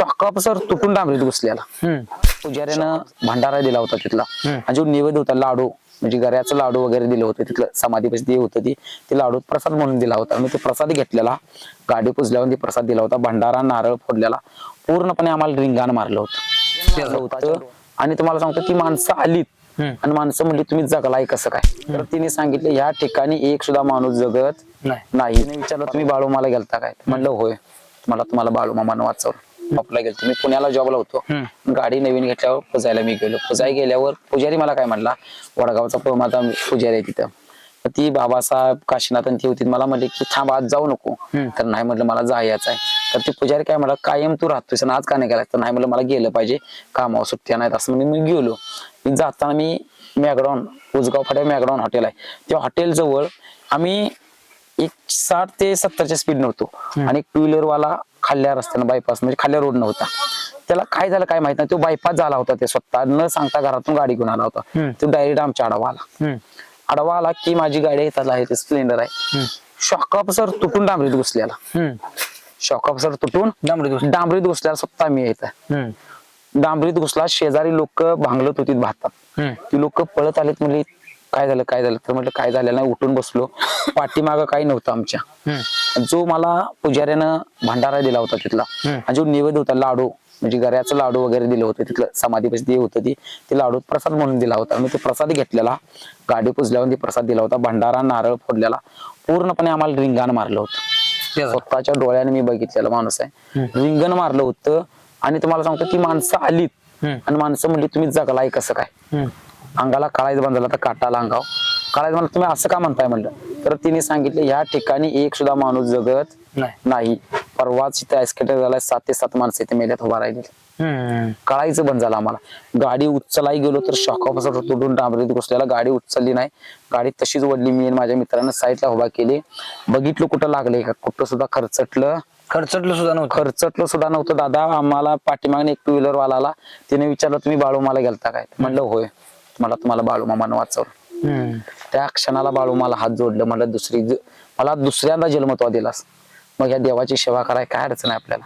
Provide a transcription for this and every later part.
Shock up sir तुटून डांबरीत घुसलेला. पुजाऱ्यानं भंडारा दिला होता तिथला. आणि जो निवेद होता लाडू म्हणजे गऱ्याचं लाडू वगैरे दिलं होतं तिथलं समाधीपाशी ते होतं ती ते लाडू प्रसाद म्हणून दिला होता. मी ते प्रसाद घेतलेला गाडी पुजल्यावर ते प्रसाद दिला होता भंडारा नारळ फोडलेला पूर्णपणे आम्हाला रिंगाण मारलं होतं. आणि तुम्हाला सांगतो ती माणसं आलीत. आणि माणसं म्हणली तुम्ही जगलाय कसं काय? तर तिने सांगितलं या ठिकाणी एक सुद्धा माणूस जगत नाही. विचारलं तुम्ही बाळूमाला गेलता काय? म्हणलं होय. मला तुम्हाला बाळूमामानं वाचवलं. जॉबला गेलो मी पुण्याला जॉबला होतो. गाडी नवीन घेतल्यावर पुजायला मी गेलो. पुजाय गेल्यावर पुजारी मला काय म्हणला? वडगावचा माझा पुजारी आहे तिथं. ती बाबासाहेब काशीनाथ आणि ती होती. मला म्हणले की थांब आज जाऊ नको. तर नाही म्हटलं मला जायचं आहे. तर ती पुजारी काय म्हणला कायम तू राहतोय आणि आज का नाही गेला तर नाही म्हणलं मला गेलं पाहिजे. कामावर सुट्ट्या नाहीत. असं म्हणजे मी गेलो. मी जाताना मी मॅगडॉन उजगाव फाट्या मॅगडॉन हॉटेल आहे. त्या हॉटेल जवळ आम्ही एक साठ ते सत्तरच्या स्पीड नव्हतो आणि टू व्हीलर वाला खाल्ल्या रस्त्यानं बायपास म्हणजे खाल्ल्या रोड नव्हता त्याला काय झालं काय माहीत नाही तो बायपास झाला होता ते स्वतः न सांगता घरातून गाडी घेऊन आला होता. तो डायरेक्ट आमच्या आडवा आला. आडवा आला की माझी गाडी येतात आहे ते स्प्लेंडर आहे. शॉकअप सर तुटून डांबरीत घुसलेला हम्म. शॉकअप सर तुटून डांबरीत घुसला. डांबरीत घुसलेला स्वतः मी येत. डांबरीत घुसला शेजारी लोक भांगलत होती भातात हम्म. ती लोक पळत आलीत म्हणली काय झालं काय झालं तर म्हटलं काय झालं नाही उठून बसलो पाठीमागं काही नव्हतं आमच्या. जो मला पुजाऱ्यानं भंडारा दिला होता तिथला. आणि जो निवेद होता लाडू म्हणजे गऱ्याचं लाडू वगैरे दिलं होतं तिथलं समाधीपाशी ते होतं ती ते लाडू प्रसाद म्हणून दिला होता मी ते प्रसाद घेतलेला गाडी पुजल्यावर प्रसाद दिला होता भंडारा नारळ फोडलेला पूर्णपणे आम्हाला रिंगाण मारलं होतं. स्वतःच्या डोळ्याने मी बघितलेला माणूस आहे. रिंगण मारलं होतं आणि तुम्हाला सांगतो ती माणसं आलीत. आणि माणसं म्हणली तुम्ही जगलाय कसं काय. अंगाला काळायचं बांधला तर काटाला अंगाव. काळायचं म्हणलं तुम्ही असं का म्हणताय म्हणलं? तर तिने सांगितलं या ठिकाणी एक सुद्धा माणूस जगत नाही. परवाच इथे ऍक्सिडेंट झाला सात ते सात माणसं इथे मेल्यात उभा राहिली. कळायचं बंद झालं आम्हाला. गाडी उचलाही गेलो तर शॉक ऑफिसर तुटून डांबरीत घुसलेला गाडी उचलली नाही. गाडी तशीच वडली मी माझ्या मित्रानं साईडला उभा केली. बघितलं कुठं लागले का? कुठं सुद्धा खर्चटलं. खर्चटलं सुद्धा नव्हतं. खर्चटलं सुद्धा नव्हतं. दादा आम्हाला पाठीमागणे एक टू व्हीलर वाला आला. तिने विचारलं तुम्ही बाळूमाला गेलता काय? म्हणलं होय. मला तुम्हाला बाळूमामानं वाचवलं. त्या क्षणाला बाळूमाला हात जोडलं म्हणलं दुसरी मला दुसऱ्यांदा जन्मत्व दिलास. मग या देवाची सेवा कराय काय अडचण आहे आपल्याला?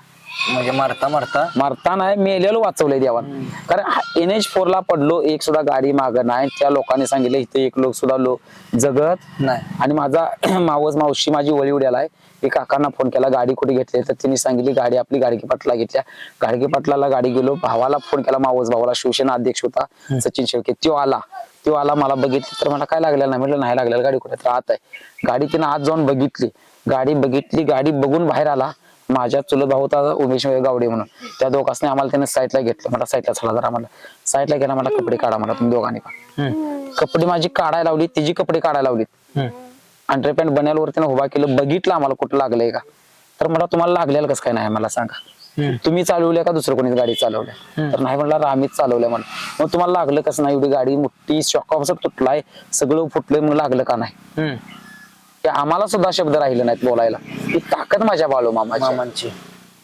म्हणजे मारता मारता? मारता नाही मेलेलं वाचवलंय देवानं. कारण एन एच फोर ला पडलो एक सुद्धा गाडी माग नाही. त्या लोकांनी सांगितलं इथे एक लोक सुद्धा लोक जगत नाही. आणि माझा मावस मावशी माझी वळी उड्याला आहे. मी काकांना फोन केला गाडी कुठे घेतली? तर तिने सांगितली गाडी आपली गाडगे पाटला घेतल्या. गाडगे पाटलाला गाडी गेलो भावाला फोन केला मावस भावाला. शिवसेना अध्यक्ष होता सचिन शेळके. तो आला. तो आला मला बघितली तर मला काय लागलेलं नाही? म्हटलं नाही लागलेलं गाडी कुठे तर आत आहे. गाडी तिने आत जाऊन बघितली. गाडी बघितली गाडी बघून बाहेर आला. माझ्या चुलत भाऊ होता उमेश गावडे म्हणून. त्या दोघांनी आम्हाला त्याने साईडला घेतलं. मला साईडला चला जरा मला साईडला गेला मला कपडे काढा मला तुम्ही दोघांनी पण. कपडे माझी काढायला लावली तिची कपडे काढायला लावलीत. हम्म. अंडरपॅन्ट बनायला उभा केलं बघितलं आम्हाला कुठं लागलंय का. तर मला तुम्हाला लागलेलं कसं काय नाही मला सांगा. तुम्ही चालवल्या का दुसरं कोणी गाडी चालवल्या? तर नाही म्हणलं आम्हीच चालवल्या म्हणून मग तुम्हाला लागलं कसं नाही? एवढी गाडी मोठी शॉक ऑफ तुटलाय सगळं फुटलंय मग लागलं का नाही. ते आम्हाला सुद्धा शब्द राहिले नाहीत बोलायला. ती ताकद माझ्या बाळू मामाची मामांची.